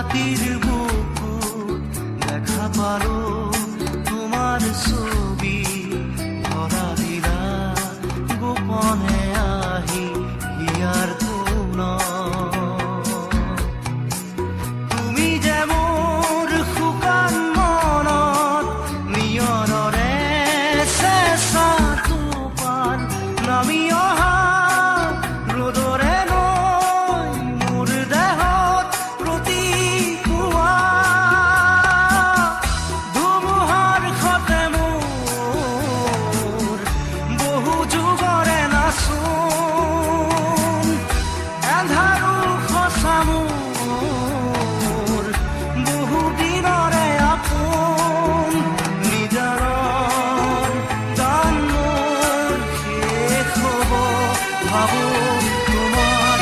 காத்திருவ তোমার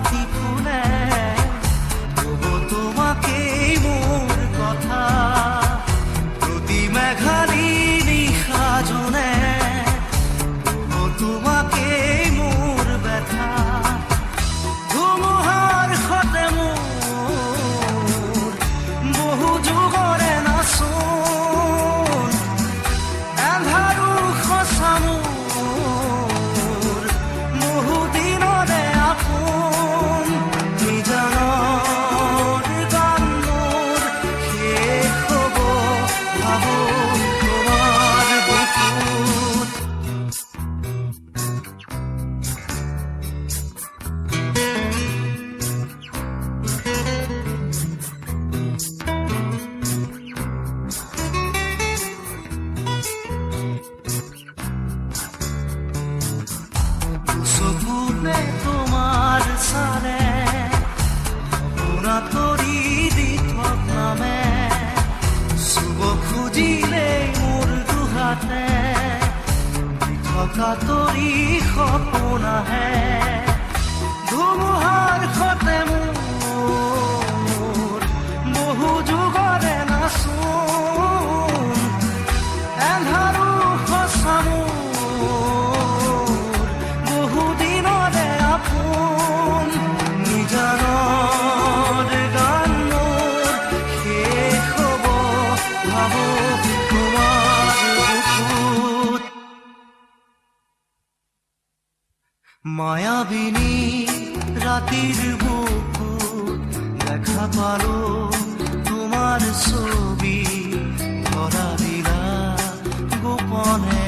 party থকা তৰি সপোন আহে মায়াবিনী রাতির বুকুট দেখা পালো তোমার ছবি ধরা দিলা গোপনে।